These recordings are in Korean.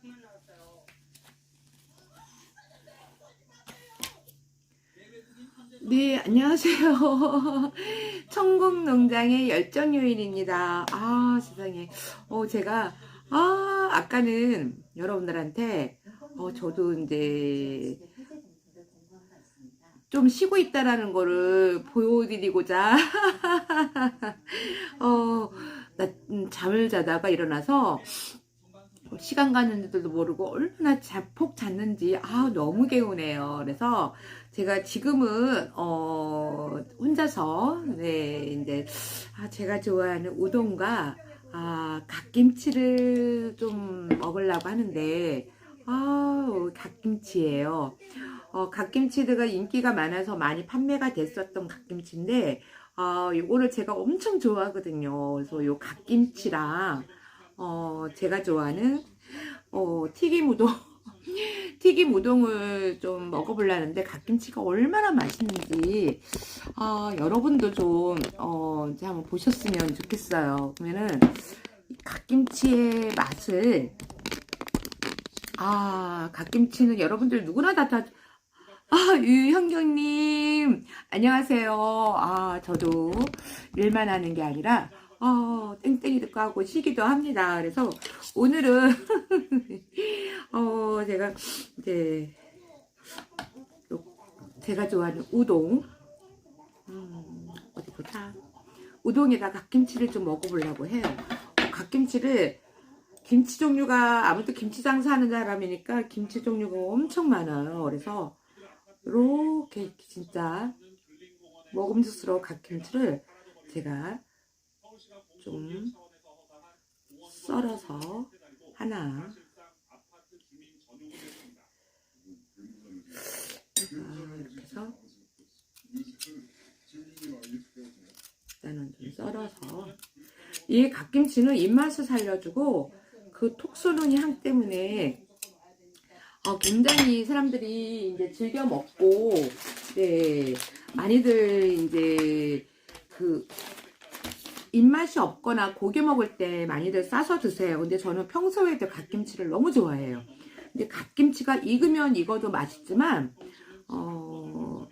그만 나왔어요. 네, 안녕하세요. 천국농장의 열정 요인입니다. 아, 세상에. 어, 제가, 아, 아까는 여러분들한테, 어, 저도 이제, 좀 쉬고 있다라는 거를 보여드리고자, 어, 나 음, 잠을 자다가 일어나서, 시간 가는 줄도 모르고 얼마나 자, 폭 잤는지 아 너무 개운해요. 그래서 제가 지금은 어 혼자서 네 이제 아 제가 좋아하는 우동과 아 갓김치를 좀 먹으려고 하는데 아 갓김치예요. 어 갓김치가 인기가 많아서 많이 판매가 됐었던 갓김치인데 아 요거를 제가 엄청 좋아하거든요. 그래서 요 갓김치랑 어, 제가 좋아하는, 어, 튀김 우동, 튀김 우동을 좀 먹어보려는데, 갓김치가 얼마나 맛있는지, 아, 여러분도 좀, 어, 이제 한번 보셨으면 좋겠어요. 그러면은, 이 갓김치의 맛을, 아, 갓김치는 여러분들 누구나 다, 다, 아, 유현경님, 안녕하세요. 아, 저도 일만 하는 게 아니라, 어, 땡땡이도 까고 쉬기도 합니다. 그래서 오늘은, 어, 제가 이제, 요- 제가 좋아하는 우동, 음, 어디 보자. 우동에다 갓김치를 좀 먹어보려고 해요. 어, 갓김치를, 김치 종류가, 아무튼 김치 장사하는 사람이니까 김치 종류가 엄청 많아요. 그래서, 이렇게 진짜 먹음직스러운 갓김치를 제가 좀 썰어서 하나. 아, 이렇게 해서 일단은 좀 썰어서. 이 갓김치는 입맛을 살려주고 그 톡 쏘는 향 때문에 어, 굉장히 사람들이 이제 즐겨 먹고 네 많이들 이제 그 입맛이 없거나 고기 먹을 때 많이들 싸서 드세요. 근데 저는 평소에도 갓김치를 너무 좋아해요. 근데 갓김치가 익으면 익어도 맛있지만, 어,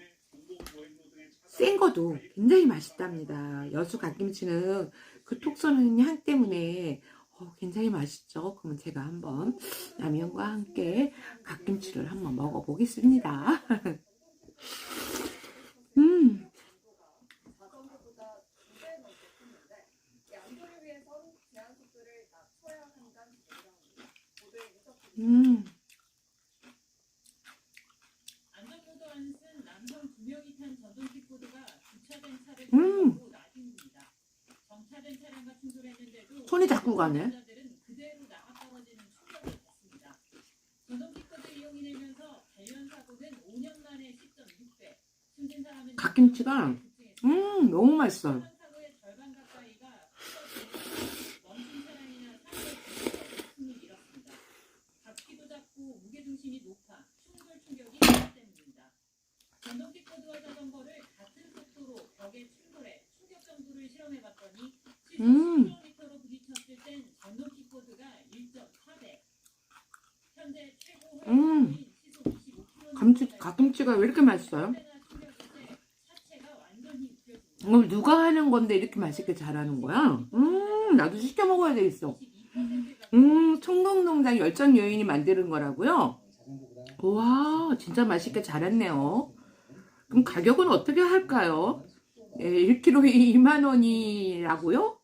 센 거도 굉장히 맛있답니다. 여수 갓김치는 그 톡 쏘는 향 때문에 어, 굉장히 맛있죠. 그러면 제가 한번 라면과 함께 갓김치를 한번 먹어보겠습니다. 음. 음. 음. 손이 자꾸 가네. 운전자들은 그대로 나가 떨어지는 충격을 받습니다. 전동 킥보드 이용이 늘면서 관련 사고는 5년 만에 10.6배. 숨진 사람은 갓김치가, 음, 너무 맛있어요. 사고의 절반 가까이가 멈춘 차량이나 사고의 숨을 잃었습니다. 잡기도 작고 무게 중심이 높아 충돌 충격이 크기 때문입니다. 전동 킥보드와 자전거를 같은 속도로 벽에 충돌해 충격 정도를 실험해 봤더니 시속 음. 10km로 부딪혔을 땐 전동 킥보드가 1.4배. 현재 최고 음. 회전이 시속 25km. 감치, 갓 김치가 왜 이렇게 맛있어요? 이걸 누가 하는 건데 이렇게 맛있게 잘하는 거야? 음, 나도 시켜 먹어야 되겠어. 음, 청동농장 열정 여인이 만드는 거라고요? 와, 진짜 맛있게 잘했네요. 그럼 가격은 어떻게 할까요? 네, 1kg에 2만 원이라고요?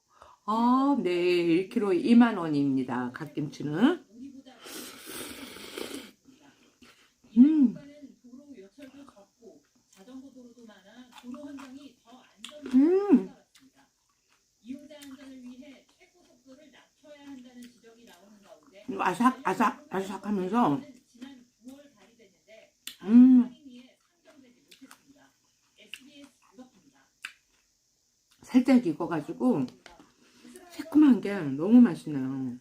아, 네, 1kg에 2만 원입니다. 갓김치는. 음, 도로 요철도 적고 자전거 도로도 많아 도로 환경이 더 안전한 음. 것 같습니다. 이용자 안전을 위해 최고 속도를 낮춰야 한다는 지적이 나오는 가운데 아삭, 아삭, 아삭 하면서, 지난 9월 발의됐는데 음. 살짝 익어가지고, 새콤한 게 너무 맛있네요.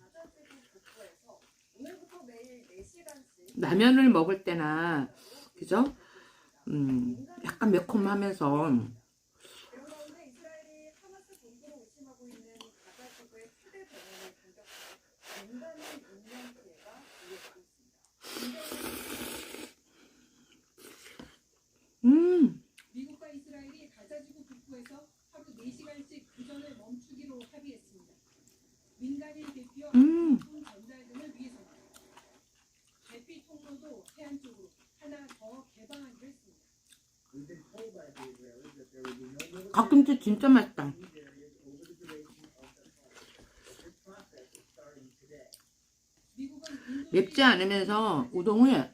라면을 먹을 때나, 그죠? 음, 약간 매콤하면서, 국토에서 하루 4시간씩 구전을 멈추기로 합의했습니다. 민간인 대피와 음. 전달 등을 위해서 대피 통로도 해안 쪽으로 하나 더 개방하기로 했습니다. 가끔치 진짜 맛있다. 맵지 않으면서 우동을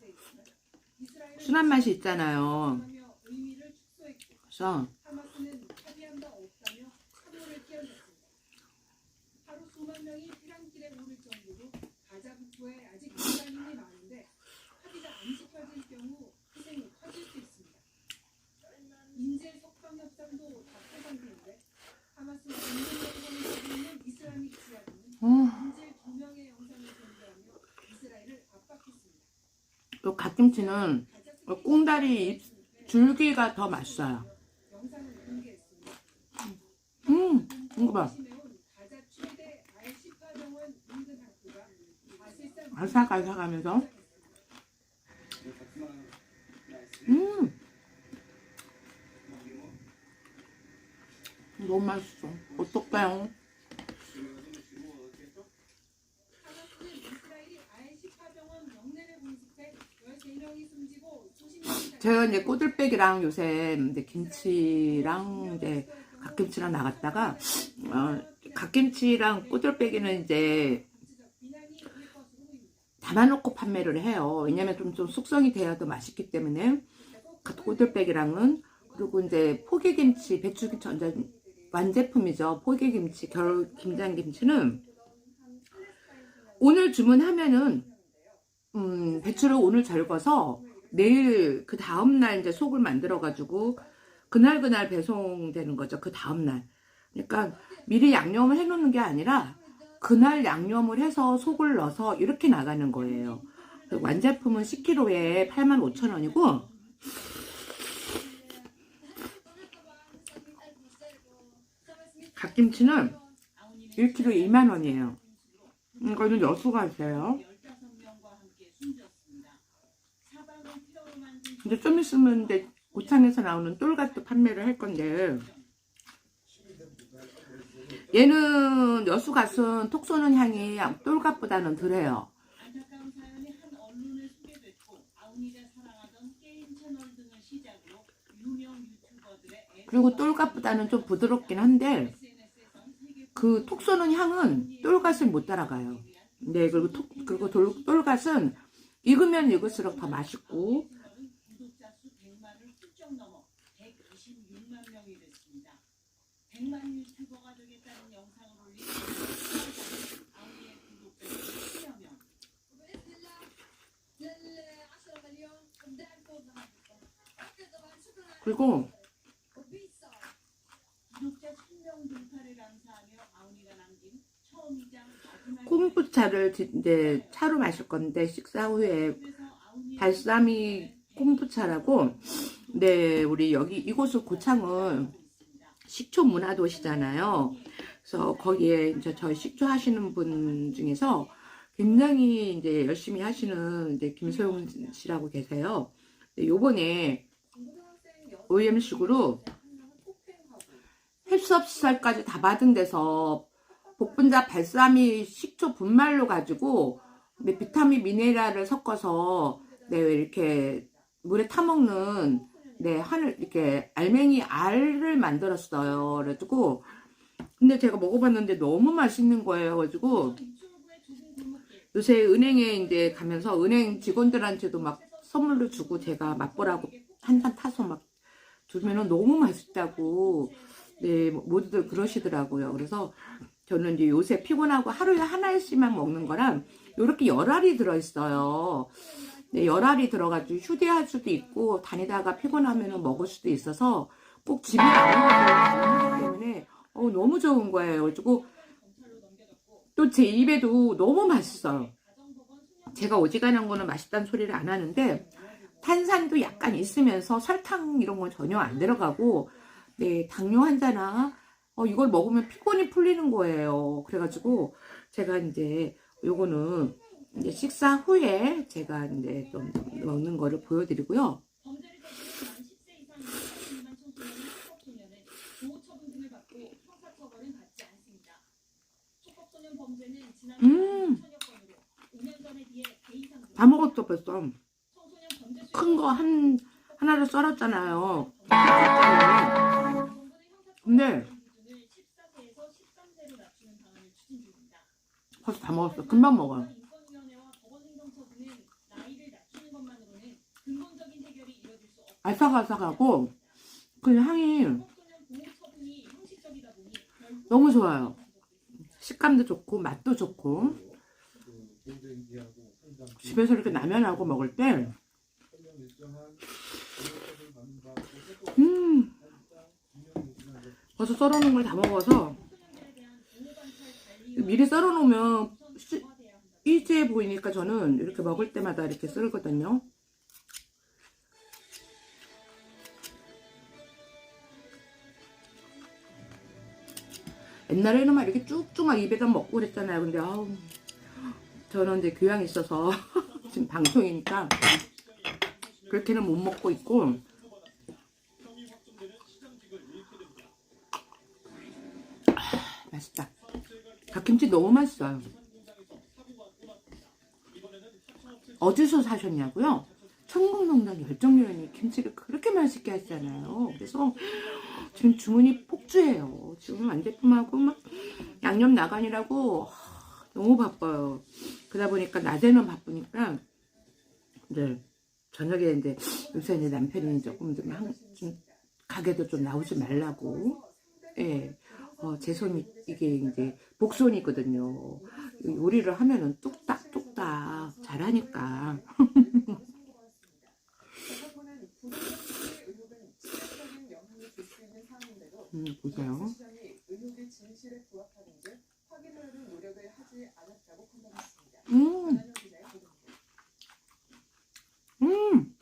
순한 맛이 있잖아요. 그래서 지하군은 어. 또 갓김치는 그 꽁다리 잎 줄기가 더 맛있어요. 음, 이거 봐. 아삭아삭하면서 음 너무 맛있어. 어떡해요? 하마스는 이스라엘이 알시파 병원 영내를 공습해 13명이 숨지고 수십 명이 제가 이제 꼬들빼기랑 요새 이제 김치랑 이제 갓김치랑 나갔다가 어, 갓김치랑 꼬들빼기는 이제. 담아놓고 판매를 해요. 왜냐면 좀, 좀 숙성이 돼야 더 맛있기 때문에. 꼬들빼기랑은 그리고 이제 포기김치 배추김치 완전 완제품이죠 포기김치 겨울 김장김치는 오늘 주문하면은 음, 배추를 오늘 절거서 내일 그 다음 날 이제 속을 만들어 가지고 그날 그날 배송되는 거죠. 그 다음 날. 그러니까 미리 양념을 해 놓는 게 아니라 그날 양념을 해서 속을 넣어서 이렇게 나가는 거예요. 그 완제품은 10kg에 85,000원이고 갓김치는 1kg 2만 원이에요. 이거는 여수가 있어요. 15명과 함께 숨졌습니다. 사방을 필요로 만든 근데 좀 있으면 이제 고창에서 나오는 똘갓도 판매를 할 건데 얘는 여수갓은 톡 쏘는 향이 똘갓보다는 덜해요. 그리고 똘갓보다는 좀 부드럽긴 한데 그 톡 쏘는 향은 똘갓을 못 따라가요. 네, 그리고 톡, 그리고 돌, 똘갓은 익으면 익을수록 더 맛있고 그리고 지- 이제 차로 마실 건데 식사 후에 발사미 콤부차라고 네 우리 여기 이곳은 고창은 식초 문화 도시잖아요. 그래서 거기에 이제 저희 식초 하시는 분 중에서 굉장히 이제 열심히 하시는 이제 김소영 씨라고 계세요. 요번에 OEM식으로 헬스업 시설까지 다 받은 데서 복분자 발사미 식초 분말로 가지고 네, 비타민 미네랄을 섞어서 네, 이렇게 물에 타먹는 네, 하늘 이렇게 알맹이 알을 만들었어요. 그래가지고 근데 제가 먹어봤는데 너무 맛있는 거예요. 그래가지고 요새 은행에 이제 가면서 은행 직원들한테도 막 선물로 주고 제가 맛보라고 한 잔 타서 막 주면은 너무 맛있다고 네 모두들 그러시더라고요. 그래서 저는 이제 요새 피곤하고 하루에 하나씩만 먹는 거랑 이렇게 열알이 들어있어요. 네, 열알이 들어가지고 휴대할 수도 있고 다니다가 피곤하면 먹을 수도 있어서 꼭 집에 안 먹어도 때문에 어, 너무 좋은 거예요. 그리고 또 제 입에도 너무 맛있어요. 제가 오지간한 거는 맛있다는 소리를 안 하는데 탄산도 약간 있으면서 설탕 이런 건 전혀 안 들어가고 네 당뇨 환자나 어, 이걸 먹으면 피곤이 풀리는 거예요. 그래가지고 제가 이제 요거는 이제 식사 후에 제가 이제 좀 먹는 거를 보여드리고요. 범죄를 저지른 만 10세 이상 미성년만 청소년은 촉법소년은 보호처분 등을 받고 형사처벌은 받지 않습니다. 촉법소년 범죄는 지난 음. 5천여 건으로 5년 전에 비해 배 이상 다 먹었어 벌써. 큰 거 한 하나를 썰었잖아요. 근데 기준을 14세에서 13세로 낮추는 방안을 추진 중입니다. 벌써 다 먹었어. 금방 먹어요. 아삭아삭하고 그 향이 너무 좋아요. 식감도 좋고 맛도 좋고 집에서 이렇게 라면하고 먹을 때 음, 벌써 썰어놓은 걸 다 먹어서 청소년들에 대한 보호 관찰 관리와 미리 썰어놓으면 시-. 이제 보이니까 저는 이렇게 먹을 때마다 이렇게 썰거든요. 옛날에는 막 이렇게 쭉쭉 막 입에다 먹고 그랬잖아요. 근데 아우 저는 이제 교양이 있어서 지금 방송이니까 그렇게는 못 먹고 있고 아, 맛있다. 갓김치 너무 맛있어요. 어디서 사셨냐고요? 천국농장 열정요원이 김치를 그렇게 맛있게 하시잖아요. 그래서 지금 주문이 폭주해요. 지금 완제품하고 막 양념 나간이라고 하, 너무 바빠요. 그러다 보니까 낮에는 바쁘니까 이제 저녁에 이제 요새 이제 남편이 조금 좀, 한, 좀 가게도 좀 나오지 말라고 예. 어, 제 손이 이게 이제 복손이거든요. 요리를 하면은 뚝딱 뚝딱 잘하니까. 음, 보세요. 시장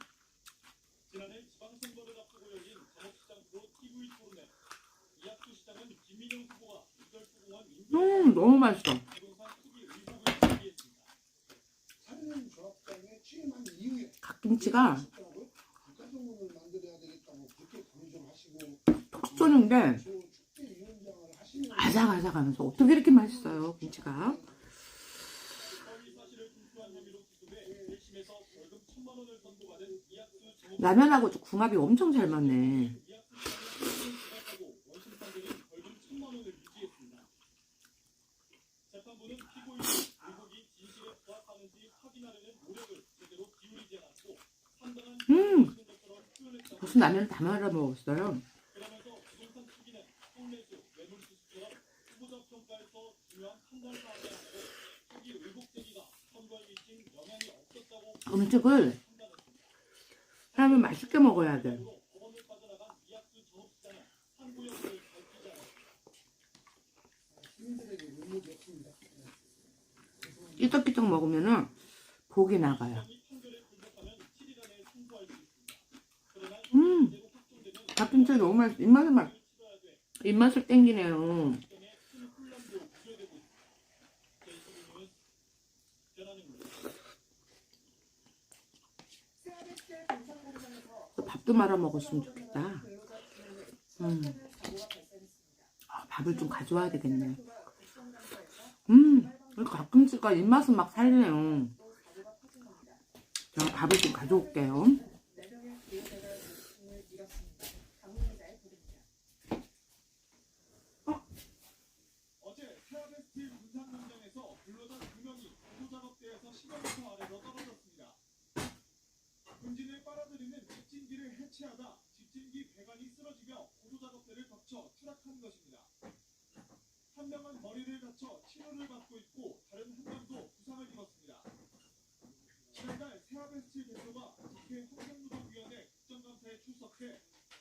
갓김치가 되겠다고 그렇게 강조를 하시고 톡 쏘는데 아삭아삭하면서 어떻게 이렇게 맛있어요, 김치가. 허위 사실을 분수한 혐의로 기소돼 1심에서 벌금 1천만 원을 선고받은 이학수 전업 라면하고 궁합이 엄청 잘 맞네. 거에 미친 영향이 없었다고 음식을 사람이 맛있게 먹어야 돼. 끼떡끼떡 먹으면은 복이 나가요. 이 판결에 불복하면 7일 안에 승소할 수 있습니다. 그러나 음, 갓김치 너무 맛있어. 치러야 돼. 입맛을 땡기네요. 밥도 말아 먹었으면 좋겠다. 음. 아, 밥을 좀 가져와야 되겠네. 음, 이 가끔씩가 입맛은 막 겁니다. 제가 밥을 좀 가져올게요. 네 명의 기회자가 목숨을 잃었습니다. 강훈 기자의 보도입니다. 어제 테라베스틸 군산농장에서 근로자 2명이 구조작업대에서 10여미터 아래로 떨어졌습니다. 분진을 빨아들이는 집진기를 해체하다 집진기 배관이 쓰러지며 구조작업대를 덮쳐 추락한 것입니다. 한 명은 머리를 다쳐 치료를 받고 있고 다른 한 명도 부상을 입었습니다. 지난달 테라베스틸 대표가 국회 환경노동위원회 국정감사에 출석해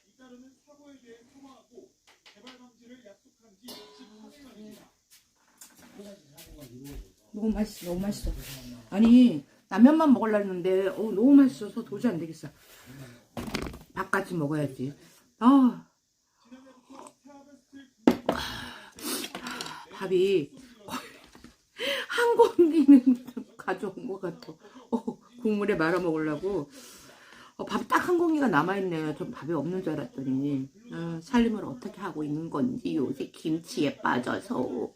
잇따르는 사고에 대해 사과하고 개발 방지를 약속한 지 13일 만입니다. 너무 맛있어, 너무 맛있어. 아니, 라면만 먹으려 했는데, 어, 너무 맛있어서 도저히 안 되겠어. 밥까지 먹어야지. 아, 밥이 한 공기는 가져온 것 같아. 어, 국물에 말아 먹으려고. 어, 밥딱 한 공기가 남아있네요. 전 밥이 없는 줄 알았더니. 아, 살림을 어떻게 하고 있는 건지 요새 김치에 빠져서.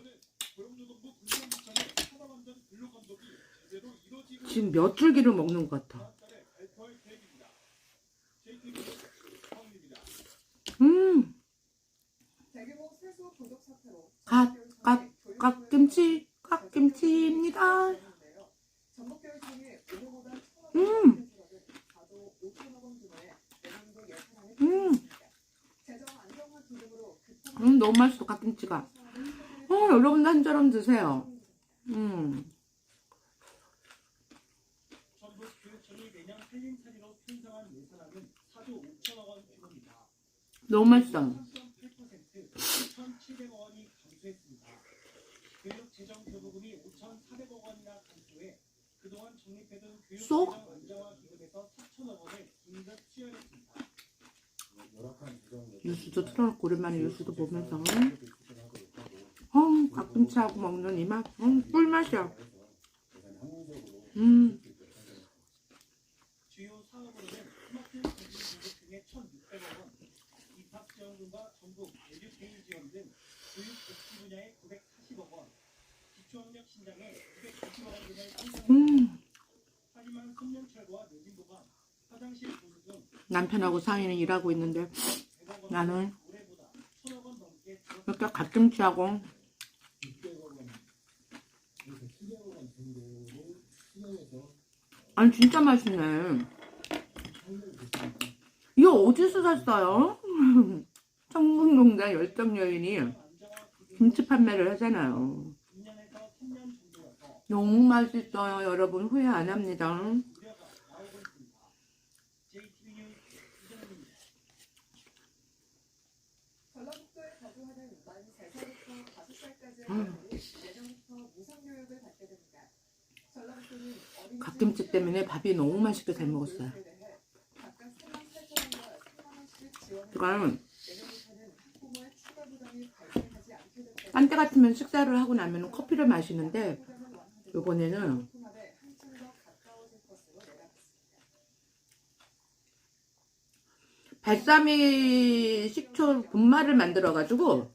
지금 몇 줄기를 먹는 것 같아. 다음 달에 발표할 계획입니다. JTBC 황입니다. 음, 대규모 세수 부족 사태로 갓, 갓, 갓김치, 갓김치입니다. 전북교육청이 오늘보다 음. 가도 5천억 원 규모의 내년도 예산안을 음. 발표했습니다. 재정 안정화 기금으로 급한 음, 너무 맛있어, 갓김치가. 어, 여러분도 한 자람 드세요. 음, 전북 교육청이 내년 살림살이로 편성한 예산안은 4조 5천억 원 규모입니다. 너무 맛있어. 3.8% 1,700억 원이 감소했습니다. 교육 재정 교부금이 5,400억 원이나 감소해 그동안 적립해둔 교육 쏙? 재정 안정화 기금에서 4천억 원을 긴급 수혈했습니다. 뉴스도 틀어놓고 오랜만에 뉴스도 보면서. 어, 갓김치하고 먹는 이 맛, 음, 꿀맛이야. 음, 주요 사업으로는 스마트 교육 공급 등의 1,600억 원, 입학 지원금과 전북 에듀페이 지원 등 교육 복지 분야에 940억 원, 기초학력 신장에 290억 원 등을 편성했습니다. 음. 하지만 송년철과 내진보관, 화장실 보수 등 남편하고 상의는 일하고 있는데 100억 원 나는 올해보다 1천억 원 넘게 줄었습니다. 이렇게 갓김치하고 600억 원, 그래서 700억 원 정도를 수령해서 아니 진짜 맛있네. 이거 어디서 샀어요? 청국농장 열정 여인이 김치 판매를 하잖아요. 2년에서 3년 정도여서 너무 맛있어요, 여러분 후회 안 합니다. 우려가 나오고 있습니다. JTB 뉴스 이정입니다. 전라북도에 거주하는 만 3살부터 5살까지의 음. 아이들이 내년부터 무상교육을 받게 됩니다. 전라북도는 어린이집 갓김치 때문에 밥이 너무 맛있게 잘 먹었어요. 교육에 대해 각각 3만 8천 원과 3만 원씩 지원을 제가 내년부터는 학부모의 추가 부담이 발생하지 않게 됐다고 딴때 같으면 식사를 하고 나면 커피를 마시는데 요번에는. 발사미 식초 분말을 진화, 장수,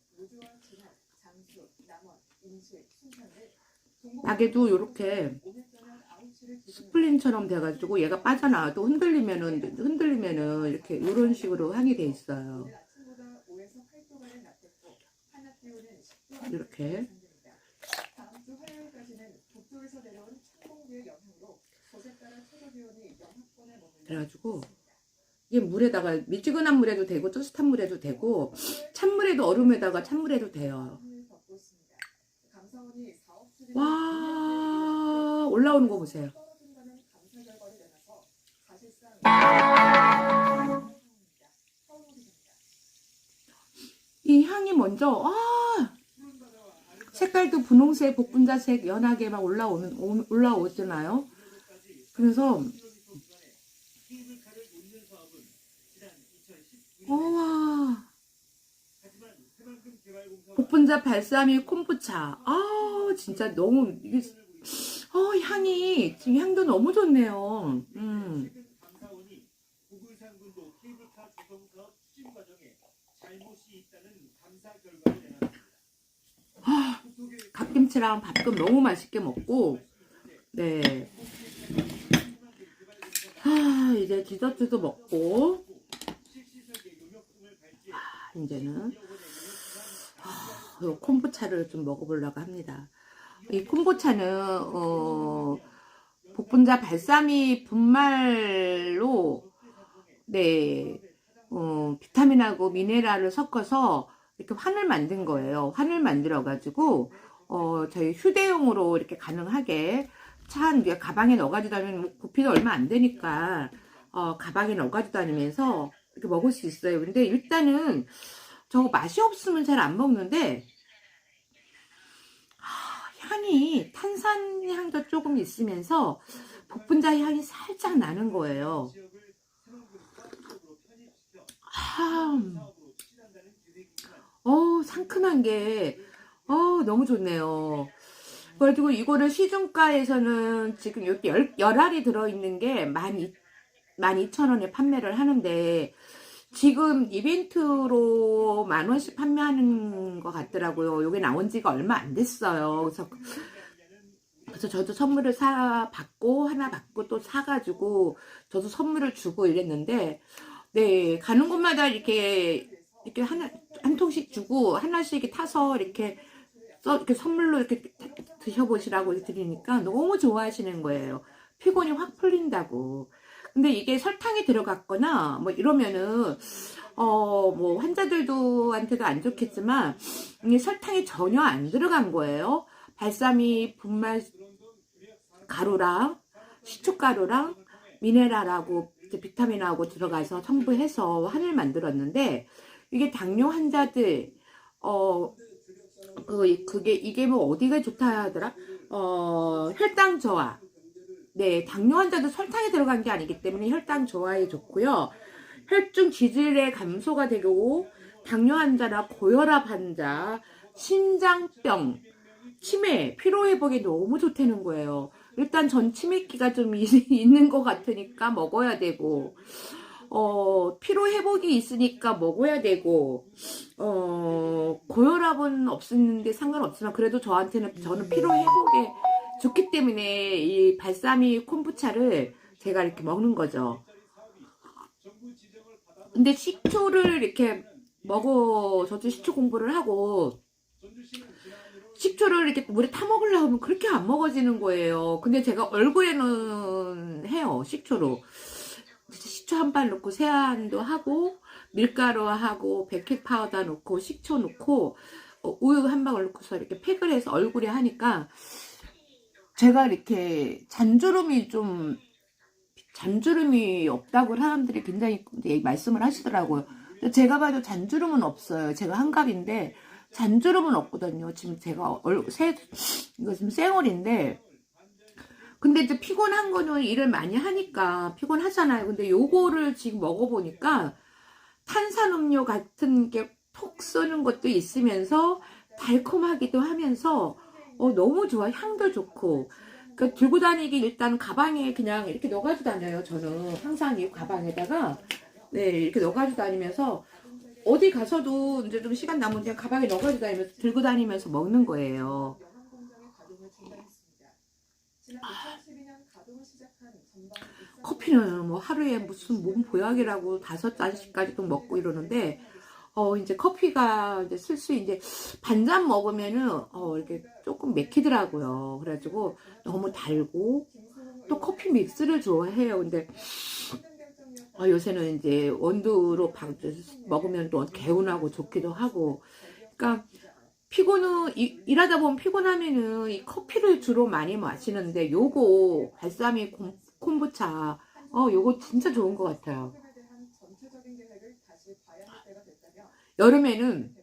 9시를 기준으로 스플린처럼 돼가지고 얘가 빠져나와도 흔들리면은 흔들리면은 이렇게 이런 식으로 향이 돼 있어요. 오늘 아침보다 5에서 8도가량 낮겠고 한낮 기온은 10도 이렇게. 그래가지고. 이게 물에다가 미지근한 물에도 되고 뜨뜻한 물에도 되고 찬물에도 얼음에다가 찬물에도 돼요. 와 올라오는 거 보세요. 이 향이 먼저 아 색깔도 분홍색, 복분자색 연하게 막 올라오는 오- 올라오잖아요. 그래서 케이블카를 놓는 사업은 지난 2019년 와 하지만 새만금 개발공사와 복분자 발사미 콤부차 아 진짜 너무 이게 어 향이 지금 향도 너무 좋네요. 음. 국토교육 갓김치랑 밥도 너무 맛있게 먹고 네. 아 이제 디저트도 먹고 아, 이제는 아, 요 콤부차를 좀 먹어보려고 합니다. 이 콤부차는 어, 복분자 발사미 분말로 네 어, 비타민하고 미네랄을 섞어서 이렇게 환을 만든 거예요. 환을 만들어 가지고 어, 저희 휴대용으로 이렇게 가능하게 차한 게 가방에 넣어가지고 다니면 뭐 부피도 얼마 안 되니까 어, 가방에 넣어가지고 다니면서 이렇게 먹을 수 있어요. 근데 일단은 저 맛이 없으면 잘 안 먹는데 아, 향이 탄산 향도 조금 있으면서 복분자 향이 살짝 나는 거예요. 아, 어, 상큼한 게, 어, 너무 좋네요. 그래가지고 이거를 시중가에서는 지금 이렇게 열, 열 알이 들어있는 게 12,000원에 판매를 하는데, 지금 이벤트로 만 원씩 판매하는 것 같더라고요. 요게 나온 지가 얼마 안 됐어요. 그래서, 그래서 저도 선물을 사, 받고, 하나 받고 또 사가지고, 저도 선물을 주고 이랬는데, 네, 가는 곳마다 이렇게, 이렇게 하나, 한 통씩 주고, 하나씩 타서 이렇게, 써, 이렇게 선물로 이렇게 타- 드셔보시라고 드리니까 너무 좋아하시는 거예요. 피곤이 확 풀린다고. 근데 이게 설탕이 들어갔거나, 뭐 이러면은, 어, 뭐 환자들도한테도 안 좋겠지만, 이게 설탕이 전혀 안 들어간 거예요. 발사미 분말 가루랑, 시초가루랑, 미네랄하고 비타민하고 들어가서 첨부해서 한을 만들었는데 이게 당뇨 환자들 어 그, 그게 이게 뭐 어디가 좋다 하더라 어 혈당 저하 네 당뇨 환자도 설탕이 들어간 게 아니기 때문에 혈당 저하에 좋고요. 혈중 지질의 감소가 되고 당뇨 환자나 고혈압 환자 심장병 치매 피로 회복에 너무 좋다는 거예요. 일단 전 치매기가 좀 있- 있는 것 같으니까 먹어야 되고, 어, 피로 회복이 있으니까 먹어야 되고, 어, 고혈압은 없었는데 상관없지만 그래도 저한테는, 저는 피로 회복에 좋기 때문에 이 발사미 콤부차를 제가 이렇게 먹는 거죠. 근데 식초를 이렇게 먹어, 저도 식초 공부를 하고, 식초를 이렇게 물에 타 먹으려고 하면 그렇게 안 먹어지는 거예요. 근데 제가 얼굴에는 해요, 식초로. 식초 한 발 넣고 세안도 하고, 밀가루 하고, 베이킹 파우더 넣고, 식초 넣고, 어, 우유 한 방울 넣고서 이렇게 팩을 해서 얼굴에 하니까, 제가 이렇게 잔주름이 좀, 잔주름이 없다고 사람들이 굉장히 말씀을 하시더라고요. 제가 봐도 잔주름은 없어요. 제가 한갑인데, 잔주름은 없거든요. 지금 제가 얼, 새, 이거 지금 생얼인데, 근데 이제 피곤한 거는 일을 많이 하니까 피곤하잖아요. 근데 요거를 지금 먹어보니까 탄산음료 같은 게 톡 쏘는 것도 있으면서 달콤하기도 하면서 어, 너무 좋아. 향도 좋고. 그 들고 다니기 일단 가방에 그냥 이렇게 넣어가지고 다녀요. 저는 항상 이 가방에다가 네 이렇게 넣어가지고 다니면서 어디 가서도 이제 좀 시간 남으면 그냥 가방에 넣어가지고 다니면서 들고 다니면서 먹는 거예요. 영양 공장의 가동을 중단했습니다. 지난 2012년 가동을 시작한 전방 일산 커피는 뭐 하루에 무슨 몸 보약이라고 다섯 잔씩까지도 먹고 이러는데 어 이제 커피가 이제 슬슬 이제 반잔 먹으면은 어 이렇게 조금 맥히더라고요. 그래가지고 너무 달고 또 커피 믹스를 좋아해요. 근데 어, 요새는 이제 원두로 방- 먹으면 또 개운하고 좋기도 하고 그러니까 피곤은 이- 일하다 보면 피곤하면은 이 커피를 주로 많이 마시는데 요거 발사미 콤- 콤부차 어 요거 진짜 좋은 것 같아요. 에 대한 전체적인 계획을 다시 봐야 할 때가 됐다며 여름에는.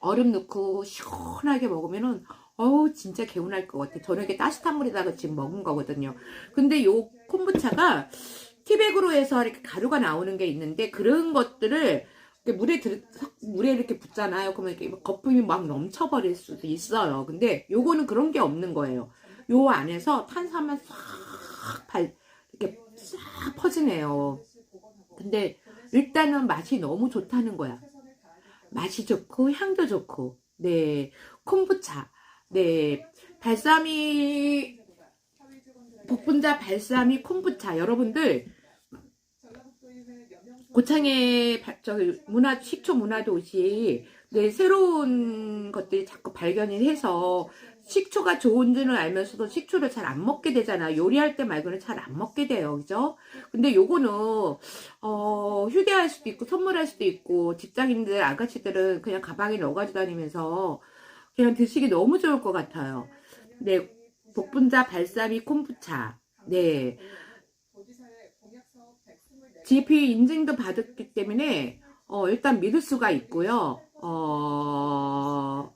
얼음 넣고 시원하게 먹으면은 어우 진짜 개운할 것 같아. 저녁에 따뜻한 물에다가 지금 먹은 거거든요. 근데 요 콤부차가 티백으로 해서 이렇게 가루가 나오는 게 있는데 그런 것들을 물에 들, 섞- 물에 이렇게 붓잖아요. 그러면 이렇게 거품이 막 넘쳐버릴 수도 있어요. 근데 요거는 그런 게 없는 거예요. 요 안에서 탄산만 싹 발, 이렇게 싹 퍼지네요. 근데 일단은 맛이 너무 좋다는 거야. 맛이 좋고 향도 좋고. 네. 콤부차. 네. 발사미 복분자 발사미 콤부차. 여러분들 고창의 문화 식초 문화도시 네 새로운 것들이 자꾸 발견이 해서 식초가 좋은 줄은 알면서도 식초를 잘 안 먹게 되잖아 요리할 때 말고는 잘 안 먹게 돼요. 그죠? 근데 요거는 어 휴대할 수도 있고 선물할 수도 있고 직장인들 아가씨들은 그냥 가방에 넣어가지고 다니면서 그냥 드시기 너무 좋을 것 같아요. 네 복분자 발사미 콤부차. 네. 도지사의 공약 사업 124개 GP 인증도 받았기 때문에 어, 일단 믿을 수가 있고요. 어,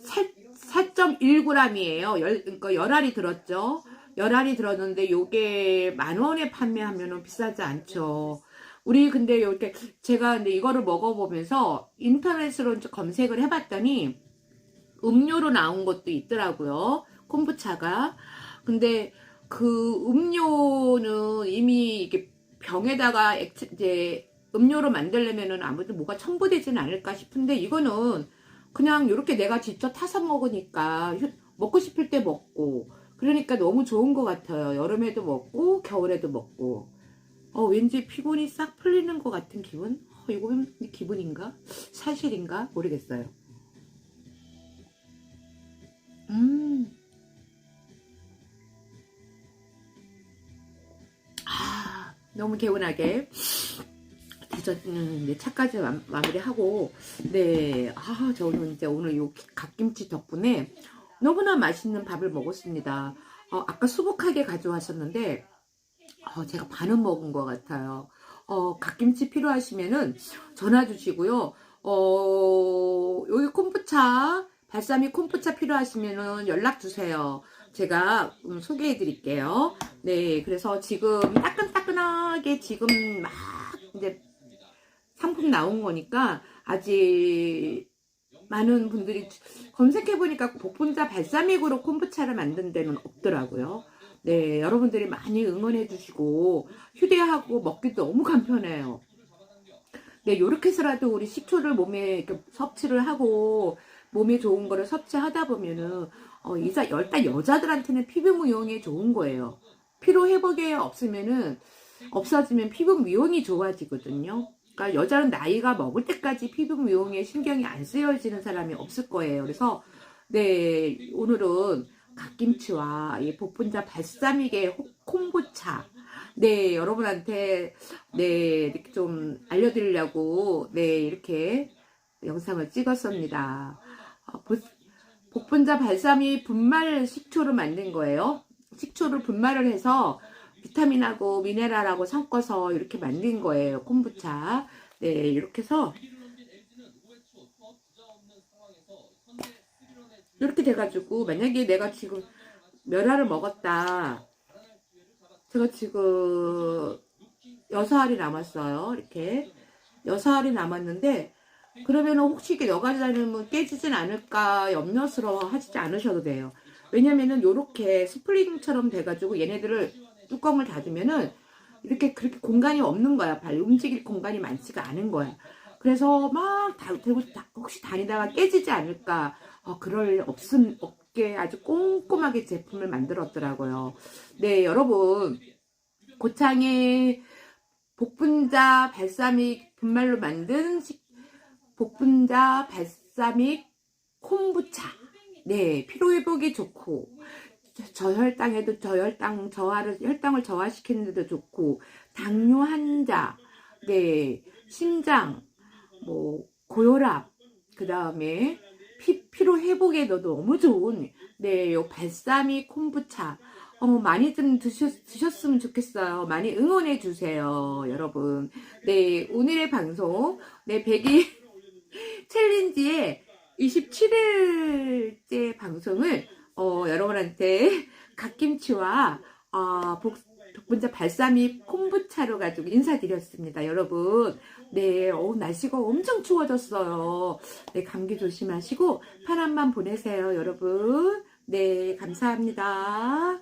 살- 4.1g이에요. 열, 그러니까 열알이 들었죠. 열알이 들었는데 요게 만 원에 판매하면은 비싸지 않죠. 우리 근데 이렇게 제가 근데 이거를 먹어보면서 인터넷으로 검색을 해봤더니 음료로 나온 것도 있더라고요. 콤부차가. 근데 그 음료는 이미 이게 병에다가 액체, 이제 음료로 만들려면은 아무래도 뭐가 첨부되진 않을까 싶은데 이거는 그냥 이렇게 내가 직접 타서 먹으니까 휴- 먹고 싶을 때 먹고 그러니까 너무 좋은 것 같아요. 여름에도 먹고 겨울에도 먹고 어 왠지 피곤이 싹 풀리는 것 같은 기분? 어, 이건 기분인가? 사실인가? 모르겠어요. 음. 아, 너무 개운하게 디저트 차까지 마, 마무리하고 네, 아 저는 이제 오늘 요 갓김치 덕분에 너무나 맛있는 밥을 먹었습니다. 어, 아까 수북하게 가져왔었는데 어, 제가 반은 먹은 것 같아요. 어, 갓김치 필요하시면은 전화 주시고요. 어, 여기 콤부차, 발사믹 콤부차 필요하시면은 연락 주세요. 제가 음, 소개해 드릴게요. 네, 그래서 지금 따끈따끈하게 지금 막 이제 상품 나온 거니까 아직 많은 분들이 검색해 보니까 복분자 발사믹으로 콤부차를 만든 데는 없더라고요. 네, 여러분들이 많이 응원해 주시고 휴대하고 먹기도 너무 간편해요. 네, 요렇게 해서라도 우리 식초를 몸에 이렇게 섭취를 하고 몸에 좋은 거를 섭취하다 보면은 어, 이자 일단 여자들한테는 피부 미용에 좋은 거예요. 피로 회복에 없으면은 없어지면 피부 미용이 좋아지거든요. 그러니까 여자는 나이가 먹을 때까지 피부 미용에 신경이 안 쓰여지는 사람이 없을 거예요. 그래서 네 오늘은 갓김치와 이 복분자 발사믹의 호- 콤부차 네 여러분한테 네 이렇게 좀 알려드리려고 네 이렇게 영상을 찍었습니다. 어, 보- 복분자 발사믹 분말 식초로 만든 거예요. 식초를 분말을 해서 비타민하고 미네랄하고 섞어서 이렇게 만든 거예요. 콤부차. 네, 이렇게 해서 이렇게 돼가지고 만약에 내가 지금 멸알을 먹었다. 제가 지금 여섯 알이 남았어요. 이렇게 여섯 알이 남았는데 그러면은 혹시 이게 여가지 다니면 깨지진 않을까 염려스러워 하지 않으셔도 돼요. 왜냐면은 요렇게 스플링처럼 돼가지고 얘네들을 뚜껑을 닫으면은 이렇게 그렇게 공간이 없는 거야. 발 움직일 공간이 많지가 않은 거야. 그래서 막 다, 들고 다- 혹시 다니다가 깨지지 않을까. 어, 그럴 일 없음, 없게 아주 꼼꼼하게 제품을 만들었더라고요. 네, 여러분. 고창의 복분자 발사믹 분말로 만든 식- 복분자 발사믹 콤부차. 네, 피로회복이 좋고, 저- 저혈당에도 저혈당, 저하를, 혈당을 저하시키는 데도 좋고, 당뇨 환자, 네, 심장, 뭐, 고혈압, 그 다음에 피, 피로 회복에도 너무 좋은, 네, 요 발사믹 콤부차. 어, 많이 좀 드셨, 드셨으면 좋겠어요. 많이 응원해 주세요, 여러분. 네, 오늘의 방송, 네, 100일 챌린지의 27일째 방송을, 어, 여러분한테 갓김치와, 어, 복, 복분자 발사믹 콤부차로 가지고 인사드렸습니다, 여러분. 네, 어, 날씨가 엄청 추워졌어요. 네, 감기 조심하시고, 밤 보내세요, 여러분. 네, 감사합니다.